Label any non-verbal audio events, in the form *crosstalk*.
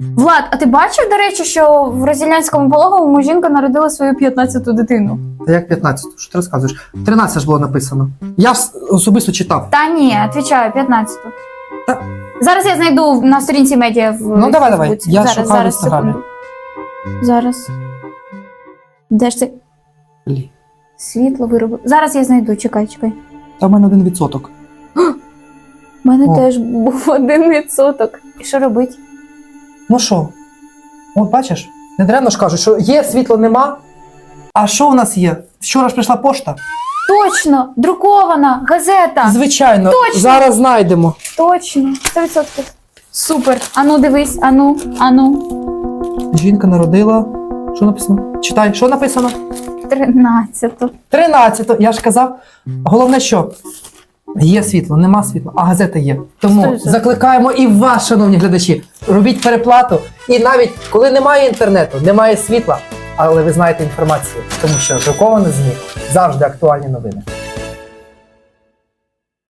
Влад, а ти бачив, до речі, що в Розілянському пологовому жінка народила свою 15-ту дитину? Та як 15? Що ти розказуєш? 13 ж було написано. Я особисто читав. Та ні, відповідаю, 15-ту. Та- Зараз я знайду на сторінці медіа в Ну, давай, давай. Фейсбуці. Я шукаю в Інстаграмі. секунду. Зараз. Де ж це? Блін. Світло виробив. Зараз я знайду, чекай, чекай. Та в мене один відсоток. *gasps* У мене О. теж був один відсоток. І що робить? Ну що? От бачиш, не даремно ж кажуть, що є, світла нема. А що у нас є? Вчора ж прийшла пошта. Точно! Друкована газета! Звичайно, Точно. зараз знайдемо. Точно! 100%. Супер! Ану, дивись, ану, ану. Жінка народила. Що написано? Читай, що написано? 13. 13, я ж казав. Головне, що є світло, нема світла, а газета є. Тому Сто відсотків. закликаємо і вас, шановні глядачі, робіть переплату. І навіть коли немає інтернету, немає світла, але ви знаєте інформацію, тому що друковане ЗМІ завжди актуальні новини.